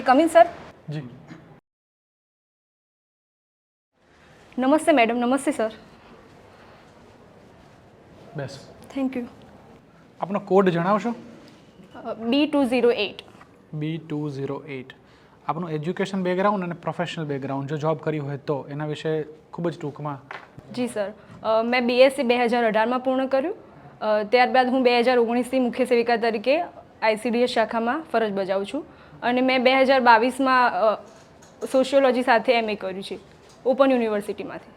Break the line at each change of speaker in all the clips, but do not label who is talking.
I come in
sir ji.
નમસ્તે madam નમસ્તે sir
બેસ
થેન્ક યુ
આપનો કોડ જણાવશો?
B two zero eight
B two zero eight આપનું એજ્યુકેશન બેકગ્રાઉન્ડ અને પ્રોફેશનલ બેકગ્રાઉન્ડ જો જોબ કરી હોય તો એના વિશે ખૂબ જ ટૂંકમાં.
જી સર મેં બીએસસી બે હજાર અઢારમાં પૂર્ણ કર્યું. ત્યારબાદ હું બે હજાર ઓગણીસથી મુખ્ય સેવિકા તરીકે આઈસીડીએસ શાખામાં ફરજ બજાવું છું. અને મેં બે હજાર બાવીસમાં સોશિયોલોજી સાથે એમએ કર્યું છે ઓપન યુનિવર્સિટીમાંથી.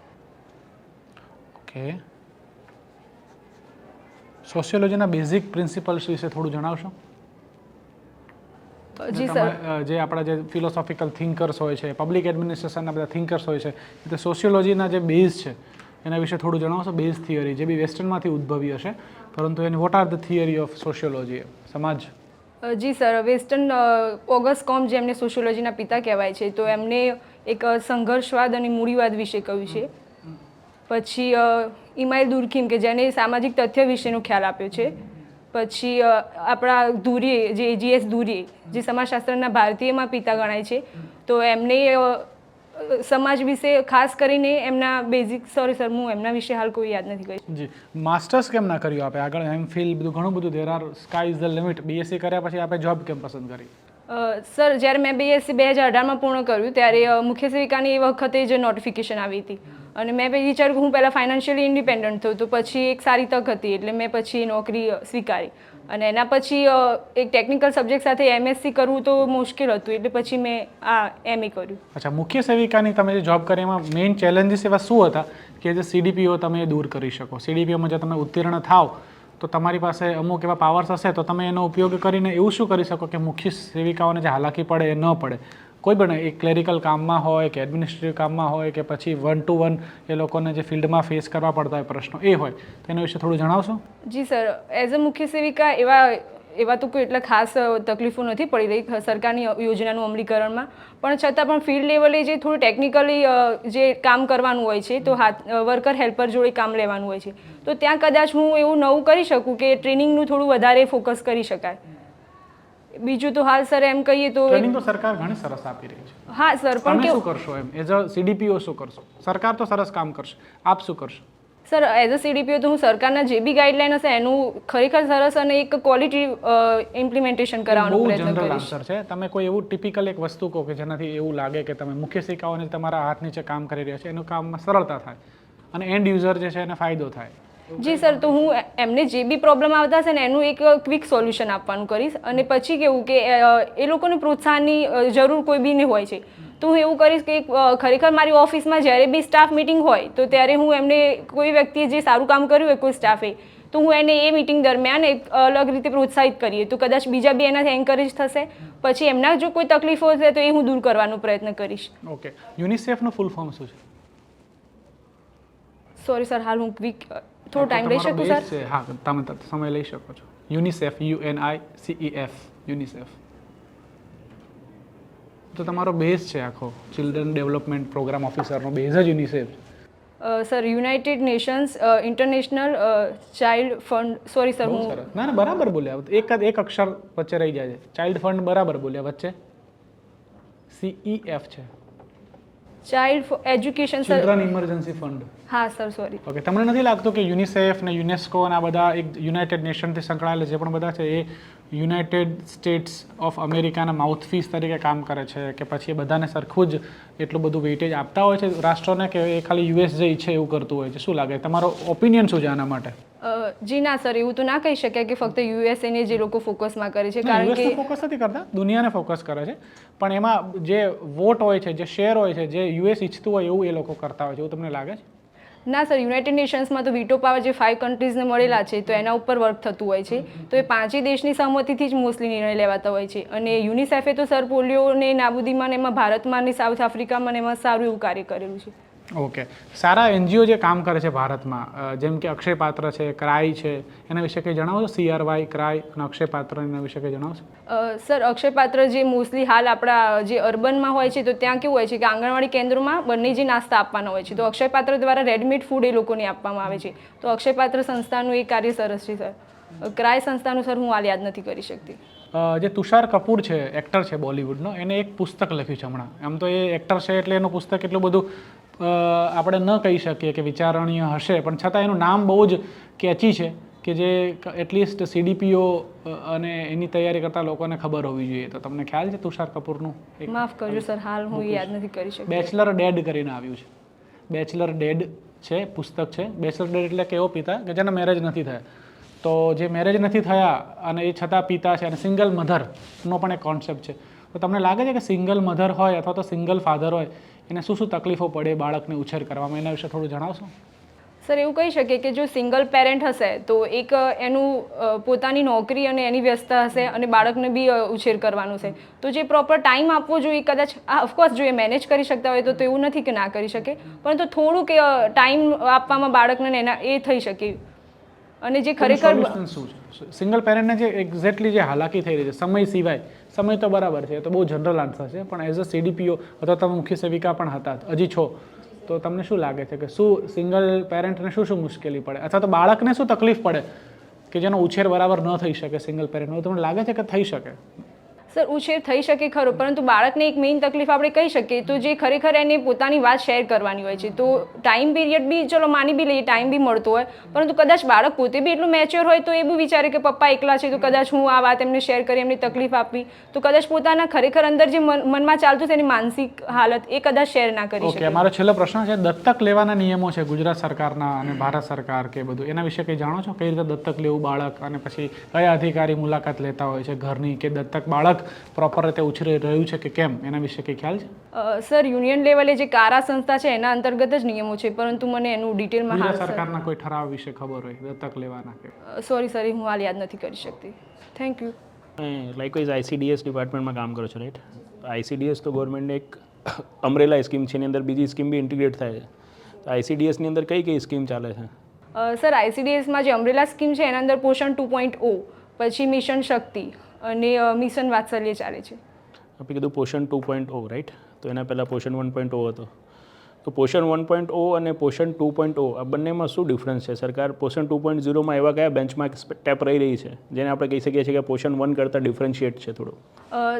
ઓકે. સોશિયોલોજીના બેઝિક પ્રિન્સિપલ્સ વિશે થોડું જણાવશો?
જી સર.
જે આપણા જે ફિલોસોફિકલ થિંકર્સ હોય છે પબ્લિક એડમિનિસ્ટ્રેશનના બધા થિંકર્સ હોય છે તે સોશિયોલોજીના જે બેઝ છે એના વિશે થોડું જણાવશો? બેઝ થિયરી જે બી વેસ્ટર્નમાંથી ઉદ્ભવી હશે પરંતુ એની what are the theory of sociology સમાજ
જી સર, વેસ્ટર્ન ઓગસ્ટ કોમ જે એમને સોશિયોલોજીના પિતા કહેવાય છે, તો એમને એક સંઘર્ષવાદ અને મૂડીવાદ વિશે કહ્યું છે. પછી ઇમાઇલ દુર્ખીમ કે જેને સામાજિક તથ્ય વિશેનો ખ્યાલ આપ્યો છે. પછી આપણા ધુરીએ જે જીએસ ધુરીએ જે સમાજશાસ્ત્રના ભારતીયમાં પિતા ગણાય છે, તો એમને સમાજ વિશે ખાસ કરીને એમના બેઝિક સોરી સર હું એમના વિશે હાલ કોઈ યાદ નથી કરી
જી માસ્ટર્સ કેમ ના કર્યું આપે? આગળ એમ ફિલ બધું ઘણું બધું there are sky is the limit BSc કર્યા પછી આપે જોબ કેમ પસંદ કરી?
સર જ્યારે મેં બીએસસી બે હજાર અઢારમાં પૂર્ણ કર્યું ત્યારે મુખ્ય સેવિકાની એ વખતે જ નોટિફિકેશન આવી હતી. અને મેં પછી વિચાર્યું હું પહેલાં ફાઇનાન્શિયલી ઇન્ડિપેન્ડન્ટ થયું તો પછી એક સારી તક હતી એટલે મેં પછી નોકરી સ્વીકારી. અને એના પછી એક ટેકનિકલ સબ્જેક્ટ સાથે એમએસસી કરવું તો મુશ્કેલ હતું, એટલે પછી મેં આ એમએ કર્યું.
અચ્છા, મુખ્ય સેવિકાની તમે જે જોબ કરી, એમાં મેઇન ચેલેન્જીસ એવા શું હતા કે જે સીડીપીઓ તમે દૂર કરી શકો? સીડીપીઓમાં જો તમે ઉત્તીર્ણ થાવ તો તમારી પાસે અમુક એવા પાવર્સ હશે, તો તમે એનો ઉપયોગ કરીને એવું શું કરી શકો કે મુખ્ય સેવિકાઓને જે હાલાકી પડે એ ન પડે? કોઈ પણ એ ક્લેરિકલ કામમાં હોય કે એડમિનિસ્ટ્રેટિવ કામમાં હોય કે પછી વન ટુ વન એ લોકોને જે ફિલ્ડમાં ફેસ કરવા પડતા હોય પ્રશ્નો એ હોય તેના વિશે થોડું જણાવશો?
જી સર એઝ અ મુખ્ય સેવિકા એવા એવા તો કોઈ એટલા ખાસ તકલીફો નથી પડી રહી સરકારની યોજનાનું અમલીકરણમાં. પણ છતાં પણ ફિલ્ડ લેવલે જે થોડું ટેકનિકલી જે કામ કરવાનું હોય છે, તો હાથ વર્કર હેલ્પર જોડે કામ લેવાનું હોય છે. તો ત્યાં કદાચ હું એવું નવું કરી શકું કે ટ્રેનિંગનું થોડું વધારે ફોકસ કરી શકાય. બીજું તો હાલ સર એમ કહીએ તો
ટ્રેનિંગ તો સરકાર ઘણી સરસ આપી રહી છે.
હા સર પણ
શું કરશો એમ? એઝ અ સીડીપીઓ શું કરશો? સરકાર તો સરસ કામ કરશે. આપ શું કરશો?
સર એઝ અ સીડીપીઓ તો હું સરકારના જે બી ગાઈડલાઈન હશે એનું ખરેખર સરસ અને એક ક્વોલિટી ઇમ્પ્લિમેન્ટેશન કરાવવાનો
બહુ
પ્રયત્ન
જનરલ
કરીશ.
આન્સર છે. તમે કોઈ એવું ટિપિકલ એક વસ્તુ કહો કે જેનાથી એવું લાગે કે તમે મુખ્ય સિક્કાઓને તમારા હાથ નીચે કામ કરી રહ્યા છે એનું કામમાં સરળતા થાય. અને એન્ડ યુઝર જે છે એને ફાયદો થાય.
જી સર તો હું એમને જે બી પ્રોબ્લેમ આવતા હશે ને એનું એક ક્વિક સોલ્યુશન આપવાનું કરીશ. અને પછી કેવું કે એ લોકોને પ્રોત્સાહનની જરૂર કોઈ બીને હોય છે. તો હું એવું કરીશ કે ખરેખર મારી ઓફિસમાં જ્યારે બી સ્ટાફ મિટિંગ હોય તો ત્યારે હું એમને કોઈ વ્યક્તિએ જે સારું કામ કર્યું હોય કોઈ સ્ટાફે તો હું એને એ મિટિંગ દરમિયાન એક અલગ રીતે પ્રોત્સાહિત કરીએ. તો કદાચ બીજા બી એનાથી એન્કરેજ થશે. પછી એમના જો કોઈ તકલીફો હશે તો એ હું દૂર કરવાનો પ્રયત્ન કરીશ.
ઓકે યુનિસેફનું ફૂલ ફોર્મ શું છે?
સોરી સર હાલ હું ક્વિક થોડો ટાઈમ લઈ શકું સર
હા તમે સમય લઈ શકો છો. UNICEF U N I C E F UNICEF. તો તમારો બેઝ છે આખો. ચિલ્ડ્રન ડેવલપમેન્ટ પ્રોગ્રામ ઓફિસરનો બેઝ જ
UNICEF sir United Nations International Child Fund sorry
sir
હું
ના ના બરાબર બોલ્યા. એક જ એક અક્ષર વચ્ચે રહી જાય છે. ચાઇલ્ડ ફંડ બરાબર બોલ્યા વચ્ચે. સીઈ એફ છે.
Child education sir
children emergency fund
હા સર સોરી
ઓકે તમને નથી લાગતું કે યુનિસેફ ને યુનેસ્કો અને આ બધા એક યુનાઇટેડ નેશનથી સંકળાયેલા જે પણ બધા છે એ યુનાઇટેડ સ્ટેટ્સ ઓફ અમેરિકાના માઉથપીસ તરીકે કામ કરે છે કે પછી એ બધાને સરખું જ એટલું બધું વેઇટેજ આપતા હોય છે? રાષ્ટ્રોને કે એ ખાલી યુએસ જે ઈચ્છે એવું કરતું હોય છે? શું લાગે? તમારો ઓપિનિયન શું છે આના માટે?
જી ના સર એવું તો ના કહી શકાય કે ફક્ત યુએસએને જે લોકો ફોકસમાં કરે છે કારણ કે
ફોકસ નથી કરતા દુનિયાને ફોકસ કરે છે. પણ એમાં જે વોટ હોય છે જે શેર હોય છે જે યુએસ ઈચ્છતું હોય એવું એ લોકો કરતા હોય છે એવું તમને લાગે છે?
ના સર યુનાઇટેડ નેશન્સમાં તો વીટો પાવર જે ફાઇવ કન્ટ્રીઝને મળેલા છે તો એના ઉપર વર્ક થતું હોય છે. તો એ પાંચેય દેશની સહમતિથી જ મોસ્ટલી નિર્ણય લેવાતા હોય છે. અને યુનિસેફે તો સર પોલિયોને નાબૂદીમાં ને એમાં ભારતમાં ને સાઉથ આફ્રિકામાં ને એમાં સારું એવું કાર્ય કરેલું છે.
ઓકે. સારા એનજીઓ જે કામ કરે છે ભારતમાં જેમ કે અક્ષય પાત્ર છે ક્રાય છે, એના વિશે કંઈ જણાવો સીઆરવાય ક્રાય અને અક્ષય પાત્ર એના વિશે કંઈ જણાવશો
સર, અક્ષય પાત્ર જે મોસ્ટલી હાલ આપણા જે અર્બનમાં હોય છે, તો ત્યાં કેવું હોય છે કે આંગણવાડી કેન્દ્રોમાં બંને જે નાસ્તા આપવાના હોય છે. તો અક્ષય પાત્ર દ્વારા રેડમીડ ફૂડ એ લોકોને આપવામાં આવે છે. તો અક્ષય પાત્ર સંસ્થાનું એ કાર્ય સરસ છે, સર. ક્રાય સંસ્થાનું, સર, હું હાલ યાદ નથી કરી શકતી.
જે તુષાર કપૂર છે એક્ટર છે બોલિવૂડનો એને એક પુસ્તક લખ્યું છે હમણાં. આમ તો એ એક્ટર છે એટલે એનું પુસ્તક એટલું બધું આપણે ન કહી શકીએ કે વિચારણીય હશે પણ છતાં એનું નામ બહુ જ કેચી છે કે જે એટલીસ્ટ સીડીપીઓ અને એની તૈયારી કરતા લોકોને ખબર હોવી જોઈએ. તો તમને ખ્યાલ છે તુષાર કપૂરનું?
માફ કરજો સર હાલ હું યાદ નથી કરી શકતી.
બેચલર ડેડ કરીને આવ્યું છે. બેચલર ડેડ છે પુસ્તક છે. બેચલર ડેડ એટલે કેવો પિતા? કે જેના મેરેજ નથી થયા. તો જે મેરેજ નથી થયા અને એ છતાં પિતા છે અને સિંગલ મધરનો પણ એક કોન્સેપ્ટ છે. તો તમને લાગે છે કે સિંગલ મધર હોય અથવા તો સિંગલ ફાધર હોય, એને શું શું તકલીફો પડે બાળકને ઉછેર કરવામાં? એના વિશે થોડું જણાવશો?
સર, એવું કહી શકીએ કે જો સિંગલ પેરેન્ટ હશે, તો એક એનું પોતાની નોકરી અને એની વ્યસ્તતા હશે અને બાળકને બી ઉછેર કરવાનું છે. તો જે પ્રોપર ટાઈમ આપવો જોઈએ કદાચ ઓફકોર્સ જો એ મેનેજ કરી શકતા હોય, તો એવું નથી કે ના કરી શકે. પરંતુ થોડુંક ટાઈમ આપવામાં બાળકને એના, એ થઈ શકે. અને જે ખરેખર
શું છે? સિંગલ પેરેન્ટને જે એક્ઝેક્ટલી જે હાલાકી થઈ રહી છે સમય સિવાય સમય તો બરાબર છે એ તો બહુ જનરલ આન્સર છે પણ એઝ અ સીડીપીઓ અથવા તમે મુખ્ય સેવિકા પણ હતા હજી છો. તો તમને શું લાગે છે કે શું સિંગલ પેરેન્ટને શું શું મુશ્કેલી પડે? અથવા તો બાળકને શું તકલીફ પડે કે જેનો ઉછેર બરાબર ન થઈ શકે સિંગલ પેરેન્ટ તમને લાગે છે કે થઈ શકે?
સર ઉછેર થઈ શકે ખરો પરંતુ બાળકને એક મેઇન તકલીફ આપણે કહી શકીએ તો જે ખરેખર એને પોતાની વાત શેર કરવાની હોય છે. તો ટાઈમ પીરિયડ બી ચલો માની બી લઈએ ટાઈમ બી મળતો હોય પરંતુ કદાચ બાળક પોતે બી એટલું મેચ્યોર હોય તો એ બી વિચારે કે પપ્પા એકલા છે તો કદાચ હું આ વાત એમને શેર કરી એમને તકલીફ આપી તો કદાચ પોતાના ખરેખર અંદર જે મન- મનમાં ચાલતું છે એની માનસિક હાલત એ કદાચ શેર ના કરી શકે.
મારો છેલ્લો પ્રશ્ન છે દત્તક લેવાના નિયમો છે ગુજરાત સરકારના અને ભારત સરકાર કે બધું એના વિશે કંઈ જાણો છો? કઈ રીતે દત્તક લેવું બાળક અને પછી કયા અધિકારી મુલાકાત લેતા હોય છે ઘરની કે દત્તક બાળક પ્રોપર રીતે ઉછરી રહ્યું છે કે કેમ? એના વિશે કંઈ ખ્યાલ છે?
સર યુનિયન લેવલે જે કારા સંસ્થા છે એના અંતર્ગત જ નિયમો છે પરંતુ મને એનું ડિટેલમાં હાલ
સરકારના કોઈ ઠરાવ વિશે ખબર હોય દત્તક લેવાના કે?
સોરી સર હું હાલ યાદ નથી કરી શકતી. થેન્ક યુ
લાઇકવાઇઝ આઈસીડીએસ ડિપાર્ટમેન્ટમાં કામ કરો છો રાઈટ આઈસીડીએસ તો ગવર્મેન્ટની એક અમરેલા સ્કીમ છે એની અંદર બીજી સ્કીમ બી ઇન્ટિગ્રેટ થાય છે. તો આઈસીડીએસની અંદર કઈ કઈ સ્કીમ ચાલે છે?
સર આઈસીડીએસમાં જે અમરેલા સ્કીમ છે એના અંદર પોષણ ટુ પોઈન્ટ ઓ પછી મિશન શક્તિ અને મિશન વાત્સલ્ય ચાલે છે.
આપણે કીધું પોષણ ટુ પોઈન્ટ ઓ રાઈટ તો એના પહેલાં પોષણ વન પોઈન્ટ ઓ હતો. તો પોષણ વન પોઈન્ટ ઓ અને પોષણ ટુ પોઈન્ટ ઓ આ બંનેમાં શું ડિફરન્સ છે? સરકાર પોષણ ટુ પોઈન્ટ ઝીરોમાં એવા કયા બેન્ચમાર્ક સ્ટેપ રહી રહી છે? જેને આપણે કહી શકીએ છીએ કે પોષણ વન કરતાં ડિફરન્શિએટ છે થોડું.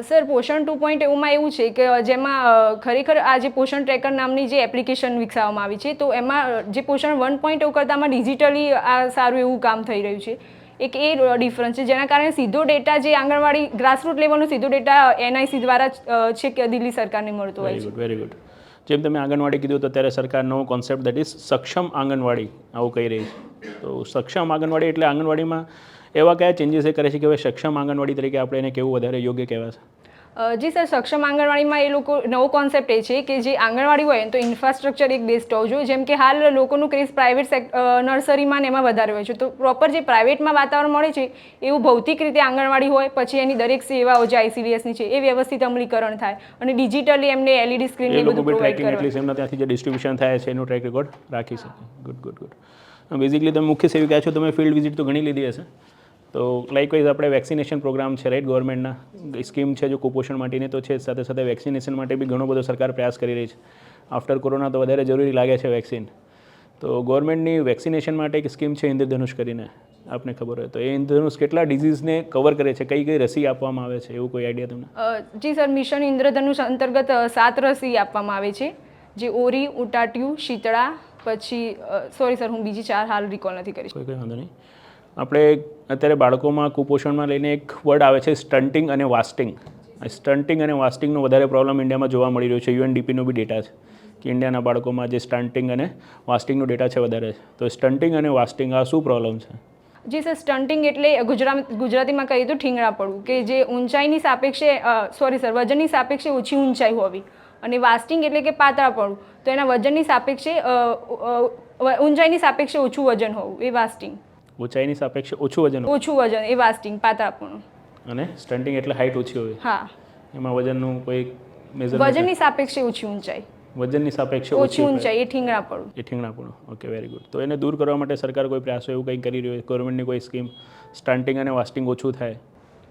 સર પોષણ ટુ પોઈન્ટ એમાં એવું છે કે જેમાં ખરેખર આ જે પોષણ ટ્રેકર નામની જે એપ્લિકેશન વિકસાવવામાં આવી છે તો એમાં જે પોષણ વન પોઈન્ટ કરતાં આમાં ડિજિટલી આ સારું એવું કામ થઈ રહ્યું છે. એક એ ડિફરન્સ છે. જેના કારણે સીધો ડેટા જે આંગણવાડી ગ્રાસરૂટ લેવલનો સીધો ડેટા એનઆઈસી દ્વારા છે કે દિલ્હી સરકારને મળતો હોય છે.
વેરી ગુડ જેમ તમે આંગણવાડી કીધું તો ત્યારે સરકાર નવો કોન્સેપ્ટ દેટ ઇઝ સક્ષમ આંગણવાડી આવું કહી રહી છે. તો સક્ષમ આંગણવાડી એટલે આંગણવાડીમાં એવા કયા ચેન્જીસ એ કરે છે કે હવે સક્ષમ આંગણવાડી તરીકે આપણે એને કેવું વધારે યોગ્ય કહેવાશે?
જી સર સક્ષમ આંગણવાડીમાં એ લોકો નવો કોન્સેપ્ટ એ છે કે જે આંગણવાડી હોય તો ઇન્ફ્રાસ્ટ્રક્ચર એક બેસ્ટ હોવું જોઈએ. જેમ કે હાલ લોકોનું ક્રેઝ પ્રાઇવેટ નર્સરીમાં ને એમાં વધારે હોય છે. તો પ્રોપર જે પ્રાઇવેટમાં વાતાવરણ મળે છે એવું ભૌતિક રીતે આંગણવાડી હોય પછી એની દરેક સેવાઓ જે આઈસીડીએસની છે એ વ્યવસ્થિત અમલીકરણ થાય અને ડિજિટલી એમને એલઈડી સ્ક્રીન
એ
બધું પ્રોવાઈડ
ટ્રેકિંગ એમના ત્યાંથી જે ડિસ્ટ્રીબ્યુશન થાય છે એનો ટ્રેક રેકોર્ડ રાખી શકે. ગુડ ગુડ ગુડ બેઝિકલી તમે મુખ્ય સેવિકા છો તમે ફિલ્ડ વિઝિટ તો ઘણી લીધી હશે. તો લાઇકવાઇઝ આપણે વેક્સિનેશન પ્રોગ્રામ છે રાઈટ ગવર્મેન્ટના સ્કીમ છે જો કુપોષણ માટેની તો છે સાથે સાથે વેક્સિનેશન માટે બી ઘણો બધો સરકાર પ્રયાસ કરી રહી છે. આફ્ટર કોરોના તો વધારે જરૂરી લાગે છે વેક્સિન તો ગવર્મેન્ટની વેક્સિનેશન માટે એક સ્કીમ છે ઇન્દ્રધનુષ કરીને. આપને ખબર હોય તો. એ ઇન્દ્રધનુષ કેટલા ડિઝીઝને કવર કરે છે કઈ કઈ રસી આપવામાં આવે છે એવું કોઈ આઈડિયા તમને?
જી સર મિશન ઇન્દ્રધનુષ અંતર્ગત સાત રસી આપવામાં આવે છે. જે ઓરી ઉટાટિયું શીતળા પછી સોરી સર હું બીજી ચાર હાલ રિકોલ નથી કરી
કોઈ કંઈ વાંધો નહીં. આપણે અત્યારે બાળકોમાં કુપોષણમાં લઈને એક વર્ડ આવે છે સ્ટન્ટિંગ અને વાસ્ટિંગ સ્ટન્ટિંગ અને વાસ્ટિંગનો વધારે પ્રોબ્લેમ ઇન્ડિયામાં જોવા મળી રહ્યો છે. યુએનડીપીનો બી ડેટા છે કે ઇન્ડિયાના બાળકોમાં જે સ્ટન્ટિંગ અને વાસ્ટિંગનો ડેટા છે વધારે તો સ્ટન્ટિંગ અને વાસ્ટિંગ આ શું પ્રોબ્લેમ છે?
જી સર સ્ટન્ટિંગ એટલે ગુજરાત ગુજરાતીમાં કહીએ તો ઠીંગણા પડવું કે જે ઊંચાઈની સાપેક્ષે સોરી સર, વજનની સાપેક્ષે ઓછી ઊંચાઈ હોવી અને વાસ્ટિંગ એટલે કે પાતળા પડવું. તો એના વજનની સાપેક્ષે ઊંચાઈની સાપેક્ષે ઓછું વજન હોવું, એ વાસ્ટિંગ
ઊંચાઈની સાપેક્ષે ઓછું વજન
ઓછું વજન એ વાસ્ટિંગ પાતળાપણું
અને સ્ટન્ટિંગ એટલે હાઈટ ઓછી હોય
હા
એમાં વજનનું કોઈ મેઝર
વજનની સાપેક્ષે ઓછી ઊંચાઈ
વજનની સાપેક્ષે
ઓછી ઊંચાઈ એ ઠીંગણાપણું
એ ઠીંગણાપણું ઓકે વેરી ગુડ તો એને દૂર કરવા માટે સરકાર કોઈ પ્રયાસો એવું કંઈ કરી રહ્યું હોય? ગવર્મેન્ટની કોઈ સ્કીમ સ્ટન્ટિંગ અને વાસ્ટિંગ ઓછું થાય?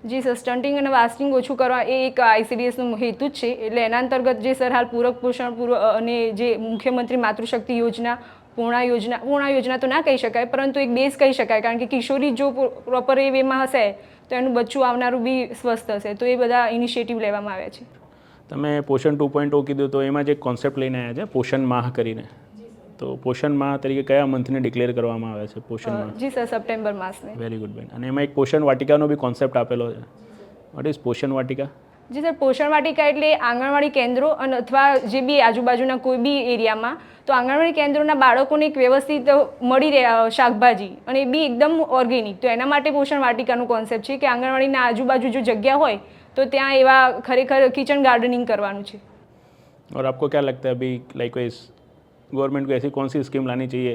જી સર સ્ટન્ટિંગ અને વાસ્ટિંગ ઓછું કરવા એ એક આઈસીડીએસનો હેતુ જ છે. એટલે એના અંતર્ગત જે સર હાલ પૂરક પોષણ પૂર્વ અને જે મુખ્યમંત્રી માતૃશક્તિ યોજના પૂર્ણા યોજના પૂર્ણા યોજના તો ના કહી શકાય પરંતુ એક બેઝ કહી શકાય કારણ કે કિશોરી જો પ્રોપર એ વેમાં હશે તો એનું બચ્ચું આવનારું બી સ્વસ્થ હશે. તો એ બધા ઇનિશિયેટિવ લેવામાં આવ્યા છે.
તમે પોષણ ટુ પોઈન્ટ કીધું તો એમાં જે કોન્સેપ્ટ લઈને આવ્યા છે પોષણ માહ કરીને. તો પોષણ માહ તરીકે કયા મંથને ડિક્લેર કરવામાં આવે છે પોષણ માહ?
જી સર સપ્ટેમ્બર માસને.
વેરી ગુડ બેન. અને એમાં એક પોષણ વાટિકાનો બી કોન્સેપ્ટ આપેલો છે. વોટ ઇઝ પોષણ વાટિકા?
જી સર પોષણ વાટિકા એટલે આંગણવાડી કેન્દ્રો અને અથવા જે બી આજુબાજુના કોઈ બી એરિયામાં તો આંગણવાડી કેન્દ્રોના બાળકોને એક વ્યવસ્થિત મળી રહે અ, શાકભાજી અને એ બી એકદમ ઓર્ગેનિક તો એના માટે પોષણ વાટિકાનો કોન્સેપ્ટ છે કે આંગણવાડીના આજુબાજુ જો જગ્યા હોય તો ત્યાં એવા ખરેખર કિચન ગાર્ડનિંગ કરવાનું છે
और आपको क्या लगता है अभी लाइक वाइज गवर्नमेंट को ऐसी कौन सी स्कीम लानी चाहिए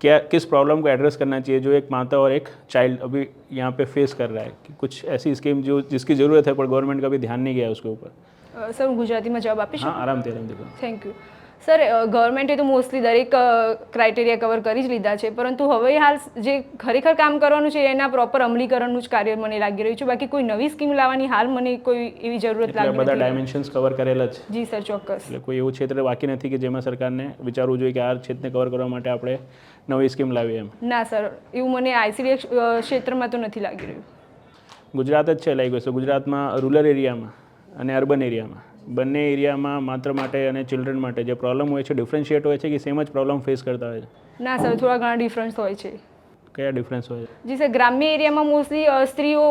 क्या किस प्रॉब्लम को एड्रेस करना चाहिए जो एक माता और एक चाइल्ड अभी यहाँ पे फेस कर रहा है कि कुछ ऐसी स्कीम जो जिसकी ज़रूरत है पर गवर्नमेंट का भी ध्यान नहीं गया है उसके ऊपर
અ, સર હું ગુજરાતીમાં જવાબ આપીશ
हाँ आराम से आराम से
થેન્ક યુ સર ગવર્મેન્ટે તો મોસ્ટલી દરેક ક્રાઇટેરિયા કવર કરી જ લીધા છે પરંતુ હવે હાલ જે ખરેખર કામ કરવાનું છે એના પ્રોપર અમલીકરણનું જ કાર્ય મને લાગી રહ્યું છે બાકી કોઈ નવી સ્કીમ લાવવાની હાલ મને કોઈ એવી જરૂરત
એટલે આ
લાગી
બધા
નથી
ડાયમેન્શન્સ કવર કરેલા જ
જી સર ચોક્કસ
એટલે કોઈ એવું ક્ષેત્ર બાકી નથી કે જેમાં સરકારને વિચારવું જોઈએ કે આ ક્ષેત્રને કવર કરવા માટે આપણે નવી સ્કીમ લાવી એમ?
ના સર. એવું મને આઈસીડી ક્ષેત્રમાં તો નથી લાગી રહ્યું.
ગુજરાત જ છે લાઈક છે. ગુજરાતમાં રૂરલ એરિયામાં અને અર્બન એરિયામાં. બંને એરિયામાં માત્ર માટે અને ચિલ્ડ્રન માટે જે પ્રોબ્લેમ હોય છે ડિફરન્શિએટ હોય છે કે સેમ જ પ્રોબ્લેમ ફેસ કરતા હોય છે?
ના સર થોડા ઘણા ડિફરન્સ હોય છે.
કયા ડિફરન્સ હોય
જી સર ગ્રામ્ય એરિયામાં મોસ્ટલી સ્ત્રીઓ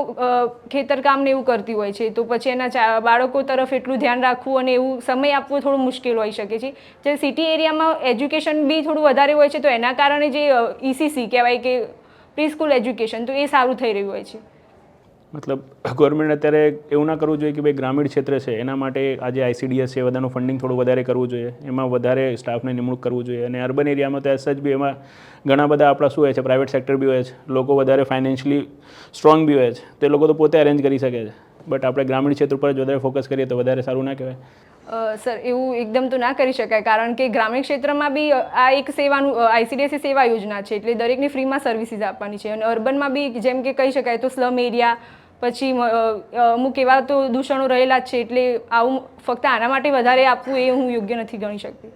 ખેતરકામ ને એવું કરતી હોય છે. તો પછી એના બાળકો તરફ એટલું ધ્યાન રાખવું અને એવું સમય આપવો થોડું મુશ્કેલ હોઈ શકે છે. જે સિટી એરિયામાં એજ્યુકેશન બી થોડું વધારે હોય છે, તો એના કારણે જે ઈસીસી કહેવાય કે પ્રી સ્કૂલ એજ્યુકેશન તો એ સારું થઈ રહ્યું હોય છે.
મતલબ ગવર્મેન્ટ અત્યારે એવું ના કરવું જોઈએ કે ભાઈ ગ્રામીણ ક્ષેત્ર છે, એના માટે આજે આઈસીડીએસ છે બધાનું ફંડિંગ થોડું વધારે કરવું જોઈએ, એમાં વધારે સ્ટાફને નિમણૂક કરવું જોઈએ. અને અર્બન એરિયામાં તો એસ જ બી એમાં ઘણા બધા આપણા શું હોય છે પ્રાઇવેટ સેક્ટર બી હોય છે, લોકો વધારે ફાઇનાન્શિયલી સ્ટ્રોંગ બી હોય છે, તે લોકો તો પોતે અરેન્જ કરી શકે છે. બટ આપણે ગ્રામીણ ક્ષેત્ર પર જ વધારે ફોકસ કરીએ તો વધારે સારું ના કહેવાય.
સર, એવું એકદમ તો ના કરી શકાય, કારણ કે ગ્રામીણ ક્ષેત્રમાં બી આ એક સેવાનું આઈસીડીએસી સેવા યોજના છે, એટલે દરેકને ફ્રીમાં સર્વિસીસ આપવાની છે. અને અર્બનમાં બી જેમ કે કહી શકાય તો સ્લમ એરિયા પછી અમુક એવા તો દૂષણો રહેલા જ છે એટલે આવું ફક્ત આના માટે વધારે આપવું એ હું યોગ્ય નથી ગણી શકતી.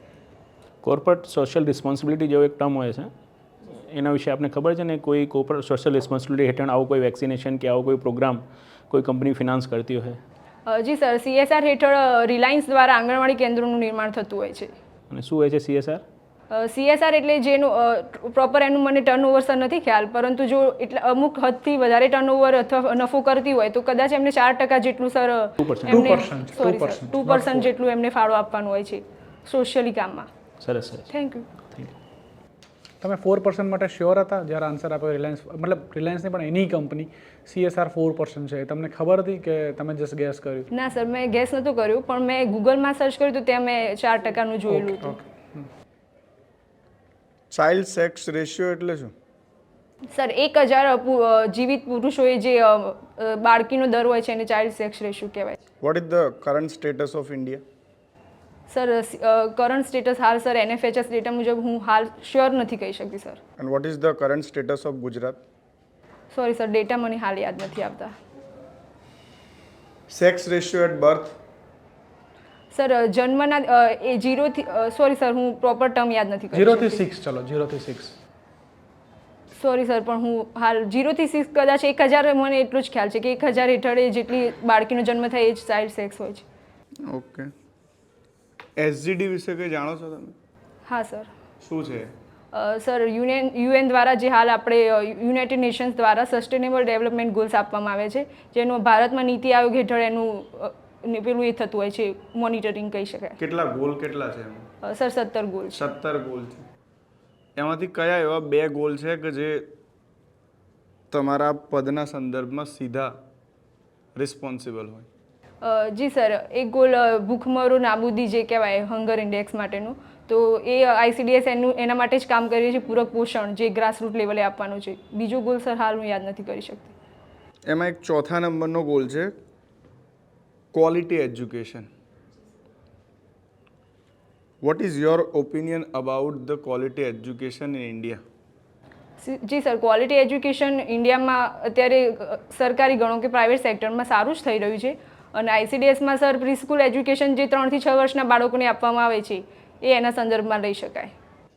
કોર્પોરેટ સોશિયલ રિસ્પોન્સિબિલિટી જેવો એક ટર્મ હોય છે. એના વિશે આપને ખબર છે ને કોઈ કોર્પોરેટ સોશિયલ રિસ્પોન્સિબિલિટી હેઠળ આવું કોઈ વેક્સિનેશન કે આવો કોઈ પ્રોગ્રામ કોઈ કંપની ફિનાન્સ કરતી હોય?
જી સર સીએસઆર હેઠળ રિલાયન્સ દ્વારા આંગણવાડી કેન્દ્રોનું નિર્માણ થતું હોય છે.
અને શું હોય છે સીએસઆર
સીએસઆર એટલે જેનું પ્રોપર એનું મને ટર્નઓવર સર નથી ખ્યાલ પરંતુ જો એટલે અમુક હદથી વધારે ટર્નઓવર અથવા નફો કરતી હોય તો કદાચ એમને ચાર ટકા જેટલું સર એમને સોરી સર ટુ પર્સન્ટ જેટલું એમને ફાળો આપવાનું હોય છે સોશિયલી કામમાં.
સરસ સરસ.
થેન્ક યુ
તમે ફોર પર્સન્ટ માટે શ્યોર હતા? જ્યારે આન્સર આપ્યો રિલાયન્સ મતલબ રિલાયન્સની પણ એની કંપની સીએસઆર ફોર પર્સન્ટ છે. તમને ખબર હતી કે તમે જસ્ટ ગેસ કર્યું?
ના સર મેં ગેસ નહોતું કર્યું પણ મેં ગૂગલમાં સર્ચ કર્યું તો ત્યાં મેં ચાર ટકાનું જોયેલું હતું.
ઓકે
ચાઇલ્ડ સેક્સ રેશિયો એટલે શું?
સર એક હજાર જીવિત પુરુષોએ જે બાળકીનો દર હોય છે એને ચાઇલ્ડ સેક્સ રેશિયો કહેવાય છે.
What is the current status of India
sir current status હાલ સર એનએફએચએસ ડેટા મુજબ હું હાલ શ્યોર નથી કહી શકતી sir.
And what is the current status of Gujarat?
Sorry sir data મને હાલ યાદ નથી આવતા.
Sex ratio at
birth sir જન્મના એ જીરોથી સોરી સર હું પ્રોપર ટર્મ યાદ નથી કરી
જીરોથી સિક્સ ચલો જીરોથી સિક્સ
સોરી સર પણ હું હાલ જીરોથી સિક્સ કદાચ એક હજાર મને એટલું જ ખ્યાલ છે કે એક હજાર હેઠળ એ જેટલી બાળકીનો જન્મ થાય એ જ ચાઇલ્ડ સેક્સ હોય છે.
ઓકે. એસજીડી વિશે કંઈ જાણો છો તમે?
હા સર.
શું છે?
સર યુએન યુએન દ્વારા જે હાલ આપણે યુનાઇટેડ નેશન્સ દ્વારા સસ્ટેનેબલ ડેવલપમેન્ટ ગોલ્સ આપવામાં આવે છે જેનું ભારતમાં નીતિ આયોગ હેઠળ એનું ને પેલું એ થતું હોય છે મોનિટરિંગ કહી શકાય.
કેટલા ગોલ કેટલા છે
સર સત્તર ગોલ
સત્તર ગોલ છે. એમાંથી કયા એવા બે ગોલ છે કે જે તમારા પદના સંદર્ભમાં સીધા રિસ્પોન્સિબલ હોય?
જી સર એક ગોલ ભૂખમરો નાબૂદી જે કહેવાય હંગર ઇન્ડેક્સ માટેનું તો એ આઈસીડીએસ એનું એના માટે જ કામ કરી રહી છે પૂરક પોષણ જે ગ્રાસરૂટ લેવલે આપવાનું છે. બીજો ગોલ સર હાલ હું યાદ નથી કરી શકતી.
એમાં એક ચોથા નંબરનો ગોલ છે quality education what is your opinion about the quality education in
India G sir quality education ઇન્ડિયામાં અત્યારે સરકારી ગણો કે પ્રાઇવેટ સેક્ટરમાં સારું જ થઈ રહ્યું છે. અને આઈસીડીએસમાં સર પ્રિસ્કૂલ એજ્યુકેશન જે ત્રણથી છ વર્ષના બાળકોને આપવામાં આવે છે એ એના સંદર્ભમાં લઈ શકાય.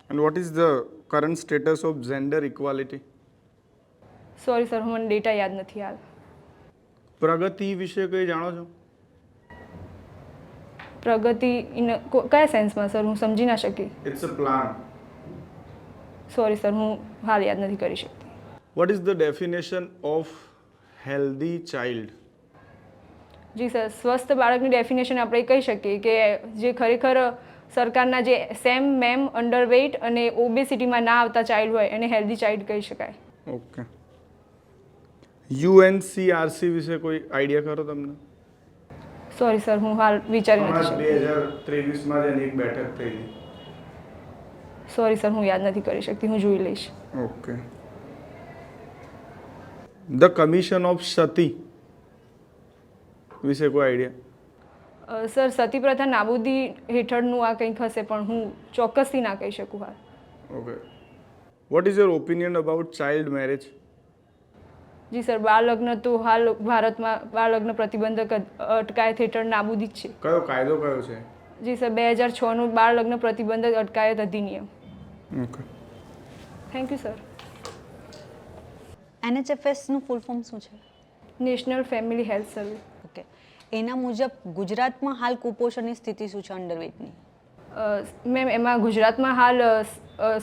And what is the current status of gender equality
sorry sir મને ડેટા યાદ નથી હાલ.
પ્રગતિ વિશે કંઈ જાણો છો?
પ્રગતિ ઇન કયા સેન્સમાં? સર હું સમજી ના શકી.
It's a plan
sorry sir હું હાલ યાદ નથી કરી શકતી.
What is the definition of healthy child
G sir સ્વસ્થ બાળકની ડેફિનેશન આપણે કહી શકીએ કે જે ખરેખર સરકારના જે સેમ મેમ અંડરવેઇટ અને ઓબેસિટીમાં ના આવતા ચાઇલ્ડ હોય એને હેલ્ધી ચાઇલ્ડ કહી શકાય.
ઓકે યુએનસીઆરસી વિશે કોઈ આઈડિયા ખરો તમને?
સોરી સર હું હાલ વિચારી નથી
હમણાં બે
શકતી.
હજાર ત્રેવીસમાં જ એની એક બેઠક થઈ.
સોરી સર હું યાદ નથી કરી શકતી હું જોઈ લઈશ.
Okay the commission of Sati વિશે કોઈ આઈડિયા
સર સતી પ્રથા નાબૂદી હેઠળનું આ કંઈક હશે પણ હું ચોક્કસથી ના કહી શકું હાલ.
Okay what is your opinion about child marriage
G sir બાળ લગ્ન તો હાલ ભારતમાં બાળ લગ્ન પ્રતિબંધક અટકાયત હેઠળ નાબૂદી જ છે.
કયો કાયદો કયો છે?
જી સર બે હજાર છનું બાળ લગ્ન પ્રતિબંધક અટકાયત અધિનિયમ.
ઓકે.
થેન્ક યુ સર
એનએચએફએસનું ફૂલ ફોર્મ શું છે?
National Family Health Survey
okay એના મુજબ ગુજરાતમાં હાલ કુપોષણની સ્થિતિ શું છે અંડરવેટની
મેમ એમાં ગુજરાતમાં હાલ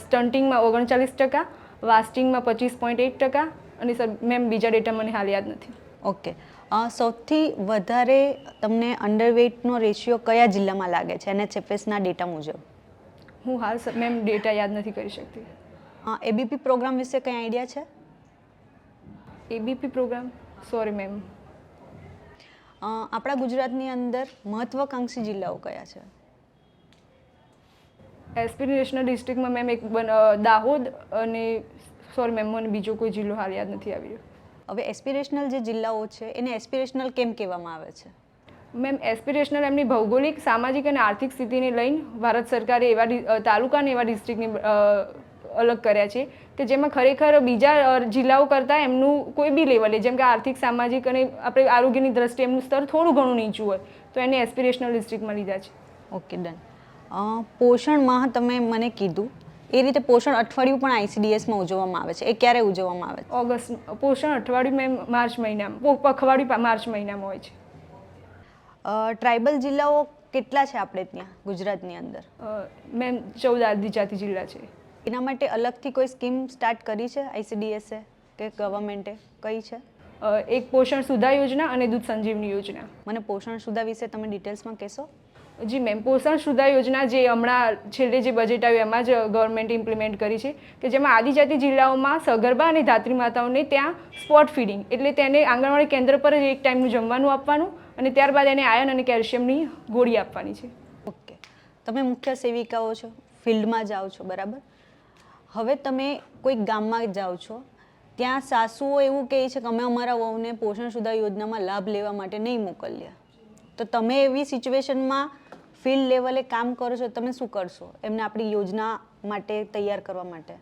સ્ટન્ટિંગમાં ઓગણચાલીસ ટકા વાસ્ટિંગમાં પચીસ પોઈન્ટ એટ ટકા અને સર મેમ બીજા ડેટા મને હાલ યાદ નથી.
ઓકે સૌથી વધારે તમને અંડરવેટનો રેશિયો કયા જિલ્લામાં લાગે છે? એનએચએફએસના ડેટા મુજબ.
હું હાલ સર મેમ ડેટા યાદ નથી કરી શકતી.
એબીપી પ્રોગ્રામ વિશે કંઈ આઈડિયા છે?
એબીપી પ્રોગ્રામ સોરી મેમ
આપણા ગુજરાતની અંદર મહત્વાકાંક્ષી જિલ્લાઓ કયા છે?
એસ્પિરેશનલ ડિસ્ટ્રિક્ટમાં મેમ એક દાહોદ અને સોરી મેમ મને બીજો કોઈ જિલ્લો હાલ યાદ નથી આવી રહ્યો.
હવે એસ્પિરેશનલ જે જિલ્લાઓ છે એને એસ્પિરેશનલ કેમ કહેવામાં આવે છે?
મેમ એસ્પિરેશનલ એમની ભૌગોલિક સામાજિક અને આર્થિક સ્થિતિને લઈને ભારત સરકારે એવા તાલુકાને એવા ડિસ્ટ્રિક્ટની અલગ કર્યા છે કે જેમાં ખરેખર બીજા જિલ્લાઓ કરતાં એમનું કોઈ બી લેવલે જેમ કે આર્થિક સામાજિક અને આપણે આરોગ્યની દ્રષ્ટિએ એમનું સ્તર થોડું ઘણું નીચું હોય તો એને એસ્પિરેશનલ ડિસ્ટ્રિક્ટમાં લીધા છે.
ઓકે ડન પોષણ માહ તમે મને કીધું એ રીતે પોષણ અઠવાડિયું પણ આઈસીડીએસમાં ઉજવવામાં આવે છે. એ ક્યારે ઉજવવામાં આવે છે?
ઓગસ્ટ પોષણ અઠવાડિયું મેમ માર્ચ મહિનામાં. પખવાડિયું માર્ચ મહિનામાં હોય છે.
ટ્રાઇબલ જિલ્લાઓ કેટલા છે આપણે ત્યાં ગુજરાતની અંદર?
મેમ ચૌદ આદિજાતિ જિલ્લા છે.
એના માટે અલગથી કોઈ સ્કીમ સ્ટાર્ટ કરી છે આઈસીડીએસે કે ગવર્મેન્ટે કઈ છે?
એક પોષણ સુધા યોજના અને દૂધ સંજીવની યોજના.
મને પોષણ સુધા વિશે તમે ડિટેલ્સમાં કહેશો?
જી મેમ, પોષણ સુધા યોજના જે હમણાં છેલ્લે જે બજેટ આવ્યું એમાં જ ગવર્મેન્ટ ઇમ્પ્લિમેન્ટ કરી છે કે જેમાં આદિજાતિ જિલ્લાઓમાં સગર્ભા અને ધાત્રી માતાઓને ત્યાં સ્પોટ ફીડિંગ એટલે તેને આંગણવાડી કેન્દ્ર પર જ એક ટાઈમનું જમવાનું આપવાનું અને ત્યારબાદ એને આયન અને કેલ્શિયમની ગોળી આપવાની છે.
ઓકે. તમે મુખ્ય સેવિકાઓ છો, ફિલ્ડમાં જાઓ છો, બરાબર? હવે તમે કોઈક ગામમાં જાઓ છો, ત્યાં સાસુઓ એવું કહે છે કે અમે અમારા વહુને પોષણ સુધા યોજનામાં લાભ લેવા માટે નહીં મોકલ્યા. તો તમે એવી સિચ્યુએશનમાં ફિલ્ડ લેવલે કામ કરો છો તમે શું કરશો? એમને આપણી યોજના માટે તૈયાર કરવા માટે.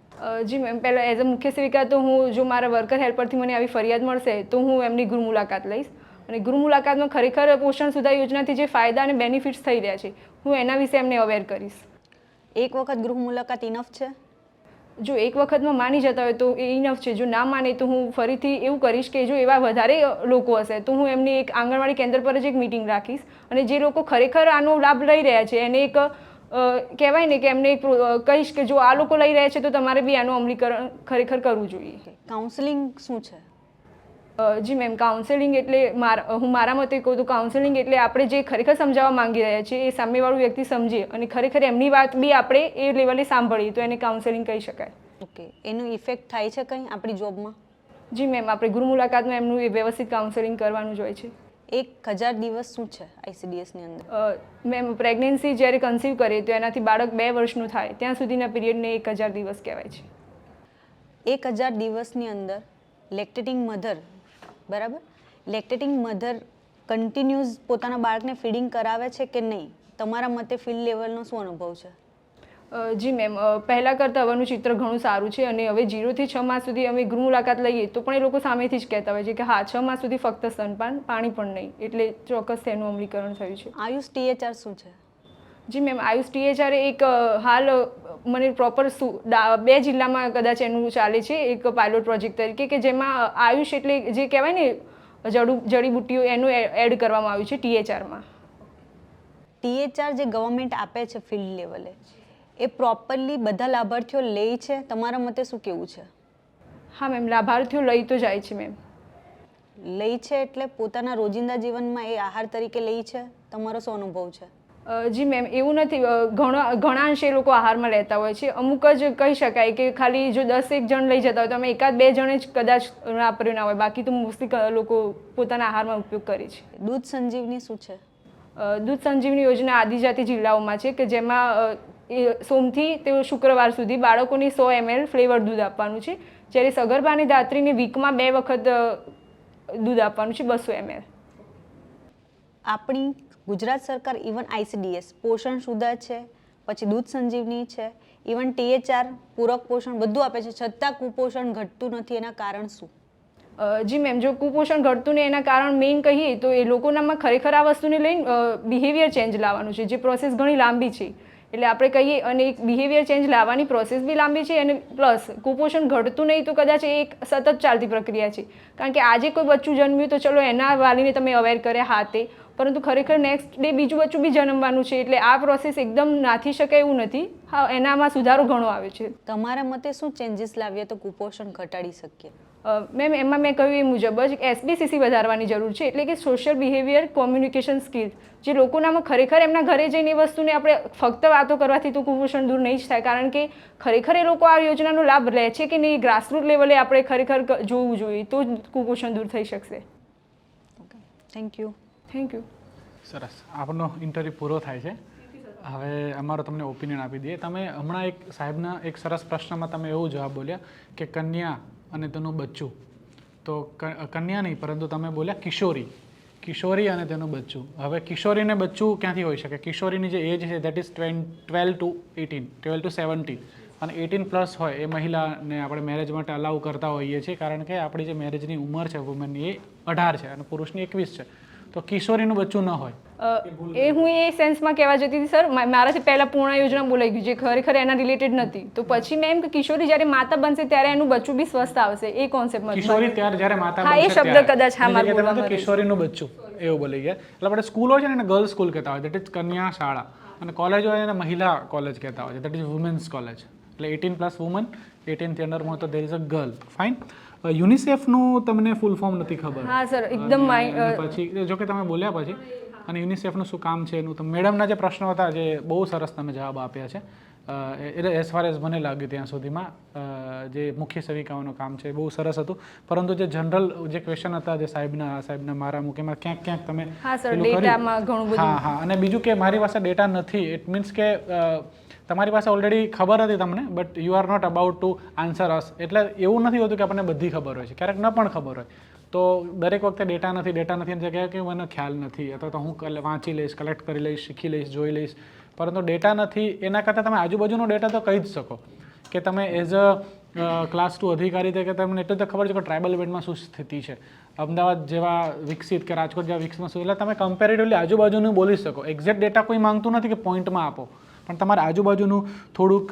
જી મેમ પહેલાં એઝ અ મુખ્ય સેવિકા તો હું જો મારા વર્કર હેલ્પરથી મને આવી ફરિયાદ મળશે તો હું એમની ગૃહ મુલાકાત લઈશ. અને ગૃહ મુલાકાતમાં ખરેખર પોષણ સુધા યોજનાથી જે ફાયદા અને બેનિફિટ્સ થઈ રહ્યા છે હું એના વિશે એમને અવેર કરીશ.
એક વખત ગૃહ મુલાકાત ઇનફ છે?
જો એક વખતમાં માની જતા હોય તો એ ઇનફ છે. જો ના માને તો હું ફરીથી એવું કરીશ કે જો એવા વધારે લોકો હશે તો હું એમની એક આંગણવાડી કેન્દ્ર પર જ એક મિટિંગ રાખીશ. અને જે લોકો ખરેખર આનો લાભ લઈ રહ્યા છે, એને એક કહેવાય ને કે એમને એક કહીશ કે જો આ લોકો લઈ રહ્યા છે તો તમારે બી આનું અમલીકરણ ખરેખર કરવું જોઈએ.
કાઉન્સેલિંગ શું છે?
જી મેમ કાઉન્સેલિંગ એટલે હું મારા મતે કહું તો કાઉન્સેલિંગ એટલે આપણે જે ખરેખર સમજાવવા માંગી રહ્યા છીએ એ સામેવાળું વ્યક્તિ સમજે અને ખરેખર એમની વાત બી આપણે એ લેવલે સાંભળીએ તો એને કાઉન્સેલિંગ કહી શકાય.
ઓકે એનું ઇફેક્ટ થાય છે કંઈ આપણી જોબમાં
જી મેમ આપણે ગૃહ મુલાકાતમાં એમનું એ વ્યવસ્થિત કાઉન્સેલિંગ કરવાનું જ હોય છે.
એક હજાર દિવસ શું છે આઈસીડીએસની અંદર?
મેમ પ્રેગ્નન્સી જ્યારે કન્સીવ કરે તો એનાથી બાળક બે વર્ષનું થાય ત્યાં સુધીના પીરિયડને એક હજાર દિવસ કહેવાય છે.
એક હજાર દિવસની અંદર લેક્ટેટિંગ મધર બરાબર? લેક્ટેટિંગ મધર કન્ટિન્યુઅસ પોતાના બાળકને ફીડિંગ કરાવે છે કે નહીં? તમારા મતે ફીલ લેવલનો શું અનુભવ છે?
જી મેમ પહેલાં કરતાં હવેનું ચિત્ર ઘણું સારું છે અને હવે જીરોથી છ માસ સુધી અમે ગૃહ મુલાકાત લઈએ તો પણ એ લોકો સામેથી જ કહેતા હોય છે કે હા છ માસ સુધી ફક્ત સ્તનપાન પાણી પણ નહીં. એટલે ચોક્કસ તેનું અમલીકરણ થયું છે.
આયુષ ટીએચઆર શું છે?
જી મેમ આયુષ ટીએચઆર એક હાલ મને પ્રોપર બે જિલ્લામાં કદાચ એનું ચાલે છે એક પાયલોટ પ્રોજેક્ટ તરીકે કે જેમાં આયુષ એટલે જે કહેવાય ને જડુ જડીબુટ્ટીઓ એનું એડ કરવામાં આવ્યું છે ટીએચઆરમાં
ટીએચઆર જે ગવર્મેન્ટ આપે છે ફિલ્ડ લેવલે એ પ્રોપરલી બધા લાભાર્થીઓ લે છે? તમારા મતે શું કેવું છે?
હા મેમ લાભાર્થીઓ લઈ તો જાય છે મેમ.
લઈ છે એટલે પોતાના રોજિંદા જીવનમાં એ આહાર તરીકે લે છે? તમારો શું અનુભવ છે?
જી મેમ એવું નથી. ઘણા ઘણા અંશે લોકો આહારમાં લેતા હોય છે. અમુક જ કહી શકાય કે ખાલી જો દસ એક જણ લઈ જતા હોય તો અમે એકાદ બે જણે જ કદાચ વાપર્યું ના હોય. બાકી તો મોસ્ટલી લોકો પોતાના આહારમાં ઉપયોગ કરે છે.
દૂધ સંજીવની શું છે?
દૂધ સંજીવની યોજના આદિજાતિ જિલ્લાઓમાં છે કે જેમાં સોમથી તેઓ શુક્રવાર સુધી બાળકોની સો એમએલ ફ્લેવર દૂધ આપવાનું છે. જ્યારે સગર્ભાની દાત્રીને વીકમાં બે વખત દૂધ આપવાનું છે બસો એમએલ.
આપણી ગુજરાત સરકાર ઇવન આઈસીડીએસ પોષણ સુધા છે, પછી દૂધ સંજીવની છે ઇવન ટીએચઆર પૂરક પોષણ બધું આપે છે, છતાં કુપોષણ ઘટતું નથી, એના કારણ શું?
જી મેમ જો કુપોષણ ઘટતું ને એના કારણ મેઇન કહીએ તો એ લોકોનામાં ખરેખર આ વસ્તુને લઈને બિહેવિયર ચેન્જ લાવવાનું છે, જે પ્રોસેસ ઘણી લાંબી છે. એટલે આપણે કહીએ, અને એક બિહેવિયર ચેન્જ લાવવાની પ્રોસેસ બી લાંબી છે, અને પ્લસ કુપોષણ ઘટતું નહીં તો કદાચ એ એક સતત ચાલતી પ્રક્રિયા છે. કારણ કે આજે કોઈ બચ્ચું જન્મ્યું તો ચલો એના વાલીને તમે અવેર કર્યા હાથે, પરંતુ ખરેખર નેક્સ્ટ ડે બીજું બચ્ચું બી જન્મવાનું છે, એટલે આ પ્રોસેસ એકદમ નાથી શકાય એવું નથી. હા, એનામાં સુધારો ઘણો આવે છે.
તમારા મતે શું ચેન્જીસ લાવીએ તો કુપોષણ ઘટાડી શકીએ?
મેમ એમાં મેં કહ્યું એ મુજબ જ એસબીસીસી વધારવાની જરૂર છે. એટલે કે સોશિયલ બિહેવિયર કોમ્યુનિકેશન સ્કિલ જે લોકોનામાં ખરેખર એમના ઘરે જઈને એ વસ્તુને આપણે ફક્ત વાતો કરવાથી તો કુપોષણ દૂર નહીં જ થાય. કારણ કે ખરેખર એ લોકો આ યોજનાનો લાભ લે છે કે નહીં ગ્રાસરૂટ લેવલે આપણે ખરેખર જોવું જોઈએ તો જ કુપોષણ દૂર થઈ શકશે.
થેન્ક યુ
થેન્ક યુ
સરસ. આપનો ઇન્ટરવ્યૂ પૂરો થાય છે. હવે અમારો તમને ઓપિનિયન આપી દઈએ. તમે હમણાં એક સાહેબના એક સરસ પ્રશ્નમાં તમે એવું જવાબ બોલ્યા કે કન્યા અને તેનું બચ્ચું. તો કન્યા નહીં, પરંતુ તમે બોલ્યા કિશોરી. કિશોરી અને તેનું બચ્ચું. હવે કિશોરીને બચ્ચું ક્યાંથી હોઈ શકે? કિશોરીની જે એજ છે that is twelve to eighteen twelve to seventeen અને એટીન પ્લસ હોય, એ મહિલાને આપણે મેરેજ માટે અલાઉ કરતા હોઈએ છીએ, કારણ કે આપણી જે મેરેજની ઉંમર છે વુમેનની એ અઢાર છે અને પુરુષની એકવીસ છે. તો કિશોરીનું બચ્ચું ન હોય.
એ હું એ સેન્સમાં કહેવા જતી હતી સર મારાથી પહેલાં પૂર્ણ યોજના બોલાઈ ગયું જે ખરેખર એના રિલેટેડ નથી. તો પછી મેં એમ કે કિશોરી જ્યારે માતા બનશે ત્યારે એનું બચ્ચું બી સ્વસ્થ આવશે એ કોન્સેપ્ટમાં
કિશોરી ત્યારે જ્યારે માતા
હા, એ શબ્દ કદાચ હા, મારે
કિશોરીનું બચ્ચું એવું બોલી ગયા. એટલે આપણે સ્કૂલો છે ને એને ગર્લ્સ સ્કૂલ કહેતા હોય દેટ ઇઝ કન્યા શાળા. અને કોલેજો હોય એને મહિલા કોલેજ કહેતા હોય છે. દેટ ઇઝ વુમેન્સ કોલેજ એટલે એટીન પ્લસ વુમન એટીનથી અંડરમાં તો there is a girl fine યુનિસેફનું તમને ફૂલ ફોર્મ નથી ખબર.
હા સર એકદમ
પછી જો કે તમે બોલ્યા પછી અને યુનિસેફનું શું કામ છે એનું તો મેડમના જે પ્રશ્નો હતા જે બહુ સરસ તમે જવાબ આપ્યા છે. એટલે એઝ ફાર એઝ મને લાગ્યું ત્યાં સુધીમાં જે મુખ્ય સેવિકાઓનું કામ છે એ બહુ સરસ હતું. પરંતુ જે જનરલ જે ક્વેશ્ચન હતા જે સાહેબના સાહેબના મારા મુકેમાં ક્યાંક ક્યાંક તમે
હા
હા અને બીજું કે મારી પાસે ડેટા નથી ઇટ મીન્સ કે તમારી પાસે ઓલરેડી ખબર હતી તમને but you are not about to answer us એટલે એવું નથી હોતું કે આપણને બધી ખબર હોય છે. ક્યારેક ન પણ ખબર હોય. તો દરેક વખતે ડેટા નથી ડેટા નથી એમ જગ્યાએ કે મને ખ્યાલ નથી. અથવા તો હું વાંચી લઈશ કલેક્ટ કરી લઈશ, શીખી લઈશ, જોઈ લઈશ. પરંતુ ડેટા નથી, એના કરતાં તમે આજુબાજુનો ડેટા તો કહી જ શકો. કે તમે એઝ અ ક્લાસ ટુ અધિકારી તરીકે તમને એટલું તો ખબર છે કે ટ્રાઇબલ બેન્ડમાં શું સ્થિતિ છે. અમદાવાદ જેવા વિકસિત કે રાજકોટ જેવા વિકસિતમાં શું એટલે તમે કમ્પેરેટિવલી આજુબાજુનું બોલી શકો. એક્ઝેક્ટ ડેટા કોઈ માંગતું નથી કે પોઈન્ટમાં આપો. પણ તમારે આજુબાજુનું થોડુંક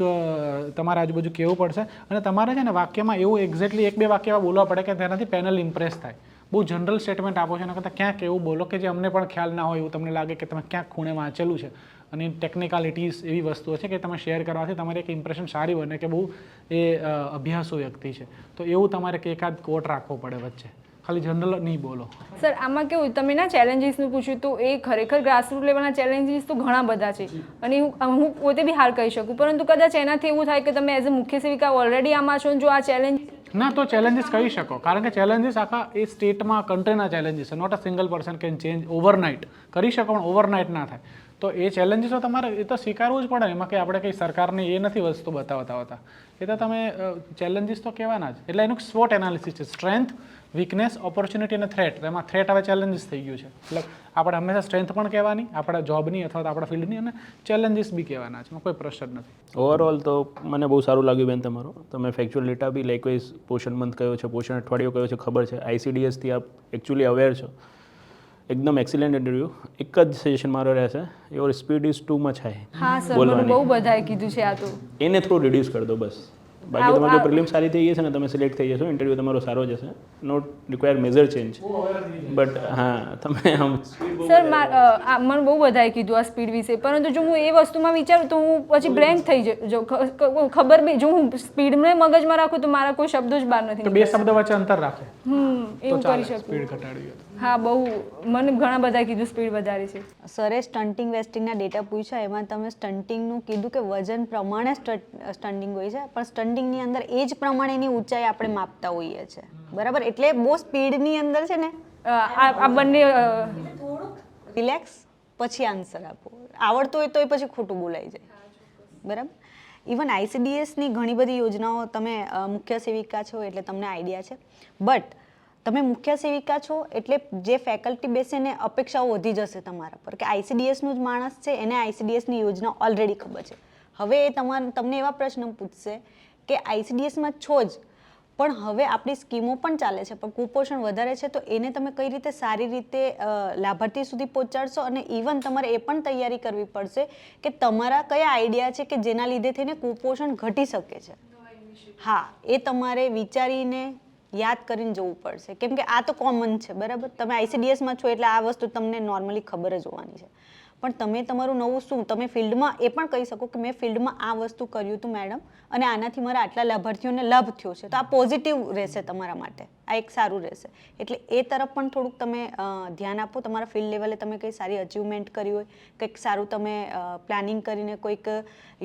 તમારે આજુબાજુ કહેવું પડશે. અને તમારે છે ને વાક્યમાં એવું એક્ઝેક્ટલી એક બે વાક્ય એવા બોલવા પડે કે તેનાથી પેનલ ઇમ્પ્રેસ થાય. બહુ જનરલ સ્ટેટમેન્ટ આપો છો એના કરતાં ક્યાંક એવું બોલો કે જે અમને પણ ખ્યાલ ના હોય એવું તમને લાગે કે તમે ક્યાંક ખૂણે વાંચેલું છે. અને ટેકનિકાલિટીઝ એવી વસ્તુઓ છે કે તમે શેર કરવાથી તમારે એક ઇમ્પ્રેશન સારી બને કે બહુ એ અભ્યાસો વ્યક્તિ છે. તો એવું તમારે કે એકાદ કોટ રાખવો પડે વચ્ચે. ખાલી જનરલ નહીં બોલો.
સર આમાં કેવું તમે ના ચેલેન્જીસનું પૂછ્યું તો એ ખરેખર ગ્રાસરૂટ લેવલના ચેલેન્જીસ તો ઘણા બધા છે. અને હું હું પોતે બી હાર કહી શકું પરંતુ કદાચ એનાથી એવું થાય કે તમે એઝ અ મુખ્ય સેવિકા ઓલરેડી આમાં છો જો આ ચેલેન્જ
ના તો ચેલેન્જીસ કહી શકો કારણ કે ચેલેન્જીસ આખા એ સ્ટેટમાં કન્ટ્રીના ચેલેન્જીસ છે. Not a single person can change overnight કરી શકો પણ ઓવરનાઇટ ના થાય. તો એ ચેલેન્જીસો તમારે એ તો સ્વીકારવું જ પડે. એમાં કે આપણે કંઈ સરકારને એ નથી વસ્તુ બતાવતા હોતા. એ તો તમે ચેલેન્જીસ તો કહેવાના જ. એટલે એનું સ્વોટ એનાલિસિસ છે. સ્ટ્રેન્થ વીકનેસ ઓપોર્ચ્યુનિટી અને થ્રેટ એમાં થ્રેટ હવે ચેલેન્જીસ થઈ ગયું છે. એટલે આપણે હંમેશા સ્ટ્રેન્થ પણ કહેવાની આપણા જોબની અથવા તો આપણા ફિલ્ડની અને ચેલેન્જીસ બી કહેવાના છે. એમાં કોઈ પ્રશ્ન નથી.
ઓવરઓલ તો મને બહુ સારું લાગ્યું બેન તમારું. તમે ફેક્ચ્યુઅલ ડેટા બી લાઇકવાઇઝ પોષણ મંથ કયો છે પોષણ અઠવાડિયો કયો છે ખબર છે. આઈસીડીએસથી આપ એકચ્યુઅલી અવેર છો. એકદમ એક્સિલન્ટ ઇન્ટરવ્યૂ એક જ સજેશન મારો રહેશે. Your speed is too much high
હા સર બહુ બધાએ કીધું છે આ તો.
એને થોડું રિડ્યુસ કરી દો બસ. બાકી
આવું- જો
પ્રિલિમ સારી થઈ જશે ને તમે સિલેક્ટ થઈ જશો ઇન્ટરવ્યૂ તમારો સારો જશે not require major change but હા તમે આમ
સર માર આ મને બહુ બધાએ કીધું આ સ્પીડ વિશે. પરંતુ જો હું એ વસ્તુમાં વિચારું તો હું પછી બ્લેન્ક થઈ જ- જો ખ- ખ- ખબર બી જો હું સ્પીડને મગજમાં રાખું તો મારા કોઈ શબ્દો જ બહાર નથી
બે શબ્દ વચ્ચે અંતર રાખે.
હમ એવું કરી શકું.
સ્પીડ ઘટાડવી.
હા બહુ. મને ઘણા બધા કીધું સ્પીડ વધારે છે.
સરે સ્ટન્ટિંગ વેસ્ટિંગના ડેટા પૂછ્યા એમાં તમે સ્ટન્ટિંગનું કીધું કે વજન પ્રમાણે સ્ટન્ટિંગ હોય છે પણ સ્ટન્ટિંગની અંદર એ જ પ્રમાણેની ઊંચાઈ આપણે માપતા હોઈએ છીએ બરાબર? એટલે બહુ સ્પીડની અંદર છે ને?
આ આ બંને
રિલેક્સ પછી આન્સર આપો. આવડતો હોય તોય પછી ખોટું બોલાઈ જાય. બરાબર? ઇવન આઈસીડીએસની ઘણી બધી યોજનાઓ તમે મુખ્ય સેવિકા છો એટલે તમને આઈડિયા છે. બટ તમે મુખ્ય સેવિકા છો એટલે જે ફેકલ્ટી બેસે એને અપેક્ષાઓ વધી જશે તમારા પર કે આઈસીડીએસનું જ માણસ છે એને આઈસીડીએસની યોજના ઓલરેડી ખબર છે. હવે એ તમારે તમને એવા પ્રશ્ન પૂછશે કે આઈસીડીએસમાં છો જ પણ હવે આપણી સ્કીમો પણ ચાલે છે પણ કુપોષણ વધારે છે તો એને તમે કઈ રીતે સારી રીતે લાભાર્થી સુધી પહોંચાડશો અને ઇવન તમારે એ પણ તૈયારી કરવી પડશે કે તમારા કયા આઈડિયા છે કે જેના લીધે થઈને કુપોષણ ઘટી શકે છે. હા એ તમારે વિચારીને યાદ કરીને જવું પડશે. કેમ કે આ તો કોમન છે, બરાબર? તમે આઈસીડીએસમાં છો એટલે આ વસ્તુ તમને નોર્મલી ખબર જ હોવાની છે. પણ તમે તમારું નવું શું, તમે ફિલ્ડમાં એ પણ કહી શકો કે મેં ફિલ્ડમાં આ વસ્તુ કર્યું હતું, મેડમ, અને આનાથી મારા આટલા લાભાર્થીઓને લાભ થયો છે. તો આ પોઝિટિવ રહેશે તમારા માટે. આ એક સારું રહેશે. એટલે એ તરફ પણ થોડુંક તમે ધ્યાન આપો. તમારા ફિલ્ડ લેવલે તમે કંઈ સારી અચીવમેન્ટ કરી હોય, કંઈક સારું તમે પ્લાનિંગ કરીને કોઈક